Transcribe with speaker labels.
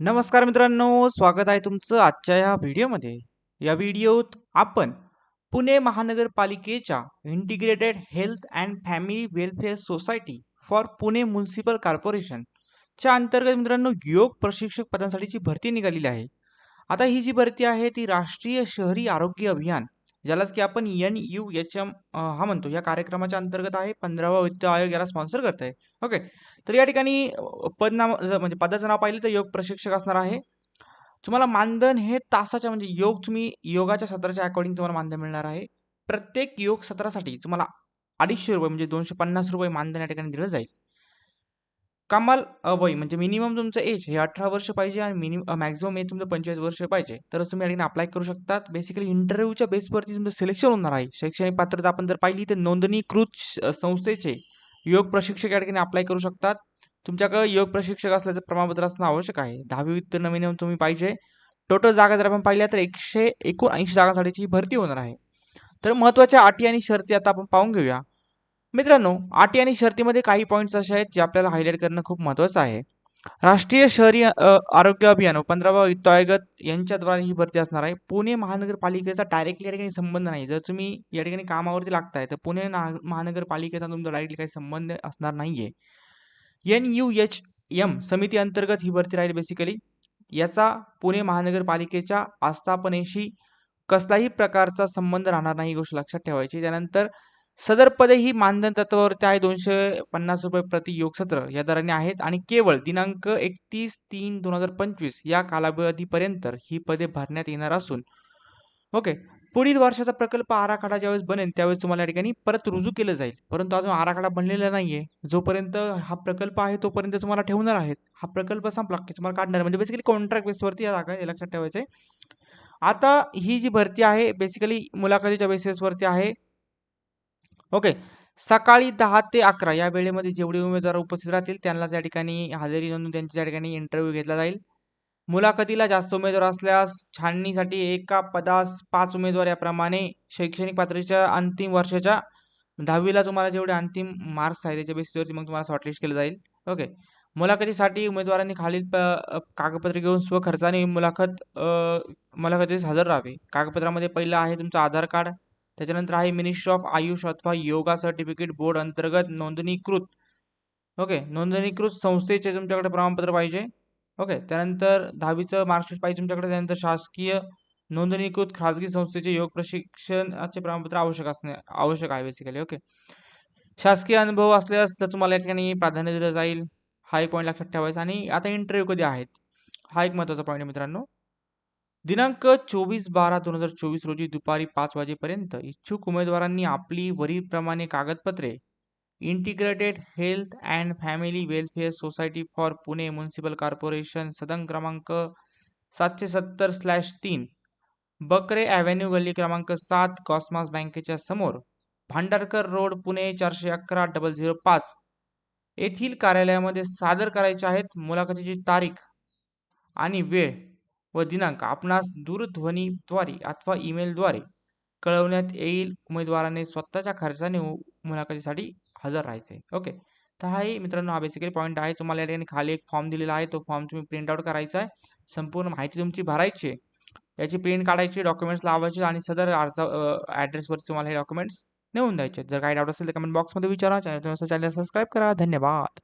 Speaker 1: नमस्कार मित्रांनो स्वागत आहे तुमचं आजच्या या व्हिडिओमध्ये. या व्हिडिओत आपण पुणे महानगरपालिकेच्या integrated health and family welfare society for Pune municipal कॉर्पोरेशनच्या अंतर्गत मित्रांनो योग प्रशिक्षक पदांसाठीची भरती निघालेली आहे. आता ही जी भरती आहे ती राष्ट्रीय शहरी आरोग्य अभियान ज्यालाच की आपण एन यू एच एम हा म्हणतो. या कार्यक्रमाच्या अंतर्गत आहे. पंधरावा वित्त आयोग याला स्पॉन्सर करत आहे. ओके तर या ठिकाणी पदनाम म्हणजे पदाचं नाव पाहिलं तर योग प्रशिक्षक असणार आहे. तुम्हाला मानधन हे तासाच्या म्हणजे योग तुम्ही योगाच्या सत्राच्या अकॉर्डिंग तुम्हाला मानधन मिळणार आहे. प्रत्येक योग सत्रासाठी तुम्हाला अडीचशे रुपये म्हणजे दोनशे पन्नास रुपये मानधन या ठिकाणी दिलं जाईल. कमाल अवय म्हणजे मिनिमम तुमचं एज हे अठरा वर्ष पाहिजे आणि मिनिमम मॅक्झिमम एज तुमचं पंचेचाळीस वर्ष पाहिजे. तरच तुम्ही या ठिकाणी अप्लाय करू शकतात. बेसिकली इंटरव्ह्यूच्या बेसवरती तुमचं सिलेक्शन होणार आहे. शैक्षणिक पात्रता आपण जर पाहिली तर नोंदणीकृत संस्थेचे योग प्रशिक्षक या ठिकाणी अप्लाय करू शकतात. तुमच्याकडे योग प्रशिक्षक असल्याचं प्रमाणपत्र असणं आवश्यक आहे. दहावी उत्तीर्ण मिनिमम तुम्ही पाहिजे. टोटल जागा जर आपण पाहिल्या तर एकशे एकोणऐंशी जागांसाठीची ही भरती होणार आहे. तर महत्त्वाच्या अटी आणि शर्ती आता आपण पाहून घेऊया. मित्रांनो आटी आणि शर्तीमध्ये काही पॉईंट्स असे आहेत जे आपल्याला हायलाईट करणं खूप महत्त्वाचं आहे. राष्ट्रीय शहरी आरोग्य अभियान व पंधरावा वित्त आयोग यांच्याद्वारे ही भरती असणार आहे. पुणे महानगरपालिकेचा डायरेक्टली या ठिकाणी संबंध नाही. जर तुम्ही या ठिकाणी कामावरती लागताय तर पुणे महानगरपालिकेचा तुमचा डायरेक्टली काही संबंध असणार नाहीये. एन यू एच एम समिती अंतर्गत ही भरती राहील बेसिकली याचा पुणे महानगरपालिकेच्या आस्थापनेशी कसलाही प्रकारचा संबंध राहणार नाही ही गोष्ट लक्षात ठेवायची. त्यानंतर सदर पदे ही मानधन तत्वावरती आहे. दोनशे पन्नास रुपये प्रति योगसत्र या दराने आहेत. आणि केवळ दिनांक एकतीस तीन दोन हजार पंचवीस या कालावधीपर्यंत ही पदे भरण्यात येणार असून ओके. पुढील वर्षाचा प्रकल्प आराखडा ज्यावेळेस बनेल त्यावेळेस तुम्हाला या ठिकाणी परत रुजू केलं जाईल. परंतु अजून आराखडा बनलेला नाहीये. जोपर्यंत हा प्रकल्प आहे तोपर्यंत तुम्हाला ठेवणार आहेत. हा प्रकल्प संपला की तुम्हाला काढणार म्हणजे बेसिकली कॉन्ट्रॅक्ट बेसवरती या जागा लक्षात ठेवायचं आहे आता ही जी भरती आहे बेसिकली मुलाखतीच्या बेसिसवरती आहे. ओके. सकाळी दहा ते अकरा या वेळेमध्ये जेवढे उमेदवार उपस्थित राहतील त्यांना त्या ठिकाणी हजेरी नोंदून त्यांच्या त्या ठिकाणी इंटरव्ह्यू घेतला जाईल. मुलाखतीला जास्त उमेदवार असल्यास छाननीसाठी एका पदास पाच उमेदवार याप्रमाणे शैक्षणिक पातळीच्या अंतिम वर्षाच्या दहावीला तुम्हाला जेवढे अंतिम मार्क्स आहेत त्याच्या बेसिसवरती मग तुम्हाला शॉर्टलिस्ट केलं जाईल. ओके. मुलाखतीसाठी उमेदवारांनी खालील प कागदपत्रे घेऊन स्वखर्चाने मुलाखत मुलाखतीस हजर राहावे. कागदपत्रामध्ये पहिलं आहे तुमचं आधार कार्ड त्याच्यानंतर आहे मिनिस्ट्री ऑफ आयुष अथवा योगा सर्टिफिकेट बोर्ड अंतर्गत नोंदणीकृत. ओके नोंदणीकृत संस्थेचे तुमच्याकडे प्रमाणपत्र पाहिजे. ओके त्यानंतर दहावीचं मार्कशीट पाहिजे तुमच्याकडे. त्यानंतर शासकीय नोंदणीकृत खाजगी संस्थेचे योग प्रशिक्षणाचे प्रमाणपत्र आवश्यक असणे आवश्यक आहे बेसिकली ओके शासकीय अनुभव असल्यास तर तुम्हाला या ठिकाणी प्राधान्य दिलं जाईल. हा एक पॉईंट लक्षात ठेवायचा. आणि आता इंटरव्ह्यू कधी आहेत? हा एक महत्त्वाचा पॉईंट आहे मित्रांनो. दिनांक चोवीस बारा दोन हजार चोवीस रोजी दुपारी पाच वाजेपर्यंत इच्छुक उमेदवारांनी आपली वरीलप्रमाणे कागदपत्रे integrated health and family welfare society for Pune municipal corporation सदन क्रमांक सातशे सत्तर स्लॅश तीन बकरे ॲव्हेन्यू गल्ली क्रमांक सात कॉस्मास बँकेच्या समोर भांडारकर रोड पुणे चारशे अकरा डबल झिरो पाच. येथील कार्यालयामध्ये सादर करायचे आहेत मुलाखतीची तारीख आणि वेळ. व दिनांक आपणास दूरध्वनीद्वारे अथवा ईमेलद्वारे कळवण्यात येईल. उमेदवाराने स्वतःच्या खर्चाने मुलाखतीसाठी हजर राहायचे. ओके. तर हा मित्रांनो हा बेसिकली पॉईंट आहे. तुम्हाला या ठिकाणी खाली एक फॉर्म दिलेला आहे. तो फॉर्म तुम्ही प्रिंट आउट करायचा आहे. संपूर्ण माहिती तुमची भरायची आहे. याची प्रिंट काढायची डॉक्युमेंट्स लावायचे आणि सदर अर्ज ॲड्रेसवर तुम्हाला हे डॉक्युमेंट्स नेऊन द्यायचे जर काही डाऊट असेल तर कमेंट बॉक्समध्ये विचारा. चॅनल चॅनल सबस्क्राईब करा. धन्यवाद.